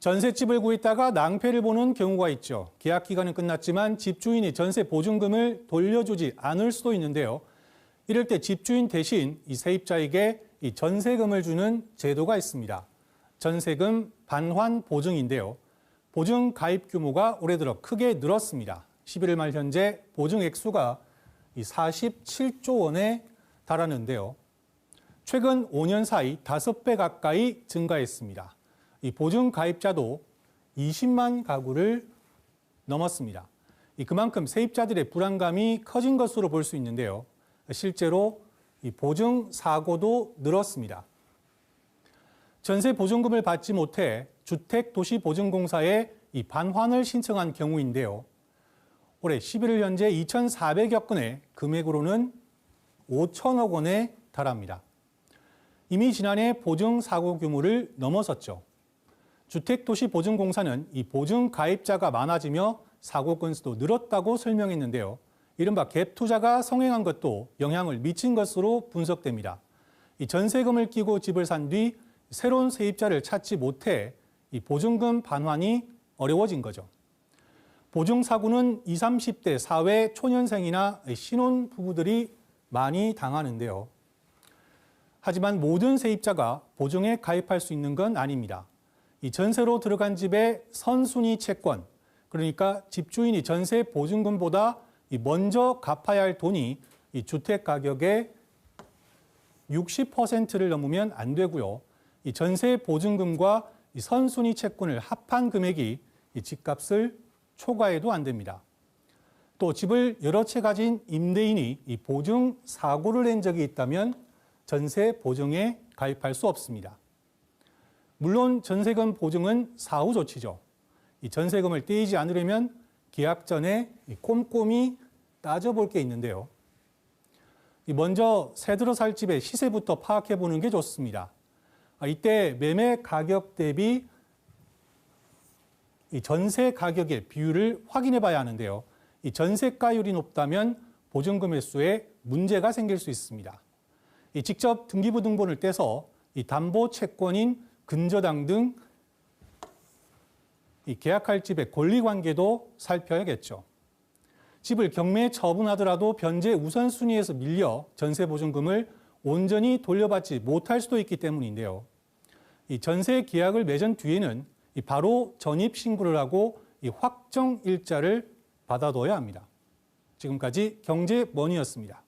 전셋집을 구했다가 낭패를 보는 경우가 있죠. 계약 기간은 끝났지만 집주인이 전세 보증금을 돌려주지 않을 수도 있는데요. 이럴 때 집주인 대신 이 세입자에게 이 전세금을 주는 제도가 있습니다. 전세금 반환 보증인데요. 보증 가입 규모가 올해 들어 크게 늘었습니다. 11월 말 현재 보증 액수가 이 47조 원에 달하는데요. 최근 5년 사이 5배 가까이 증가했습니다. 이 보증 가입자도 20만 가구를 넘었습니다. 이 그만큼 세입자들의 불안감이 커진 것으로 볼 수 있는데요. 실제로 이 보증 사고도 늘었습니다. 전세 보증금을 받지 못해 주택도시보증공사에 이 반환을 신청한 경우인데요. 올해 11월 현재 2,400여 건의 금액으로는 5천억 원에 달합니다. 이미 지난해 보증 사고 규모를 넘어섰죠. 주택도시보증공사는 이 보증 가입자가 많아지며 사고 건수도 늘었다고 설명했는데요. 이른바 갭 투자가 성행한 것도 영향을 미친 것으로 분석됩니다. 이 전세금을 끼고 집을 산 뒤 새로운 세입자를 찾지 못해 이 보증금 반환이 어려워진 거죠. 보증 사고는 20, 30대 사회 초년생이나 신혼 부부들이 많이 당하는데요. 하지만 모든 세입자가 보증에 가입할 수 있는 건 아닙니다. 이 전세로 들어간 집의 선순위 채권, 그러니까 집주인이 전세 보증금보다 이 먼저 갚아야 할 돈이 이 주택 가격의 60%를 넘으면 안 되고요. 이 전세 보증금과 이 선순위 채권을 합한 금액이 이 집값을 초과해도 안 됩니다. 또 집을 여러 채 가진 임대인이 이 보증 사고를 낸 적이 있다면 전세 보증에 가입할 수 없습니다. 물론 전세금 보증은 사후 조치죠. 이 전세금을 떼이지 않으려면 계약 전에 꼼꼼히 따져볼 게 있는데요. 먼저 새 들어 살 집의 시세부터 파악해 보는 게 좋습니다. 아, 이때 매매 가격 대비 이 전세 가격의 비율을 확인해 봐야 하는데요. 이 전세가율이 높다면 보증금 횟수에 문제가 생길 수 있습니다. 이 직접 등기부등본을 떼서 이 담보 채권인 근저당 등 이 계약할 집의 권리 관계도 살펴야겠죠. 집을 경매에 처분하더라도 변제 우선순위에서 밀려 전세 보증금을 온전히 돌려받지 못할 수도 있기 때문인데요. 이 전세 계약을 맺은 뒤에는 이 바로 전입 신고를 하고 이 확정 일자를 받아둬야 합니다. 지금까지 경제머니였습니다.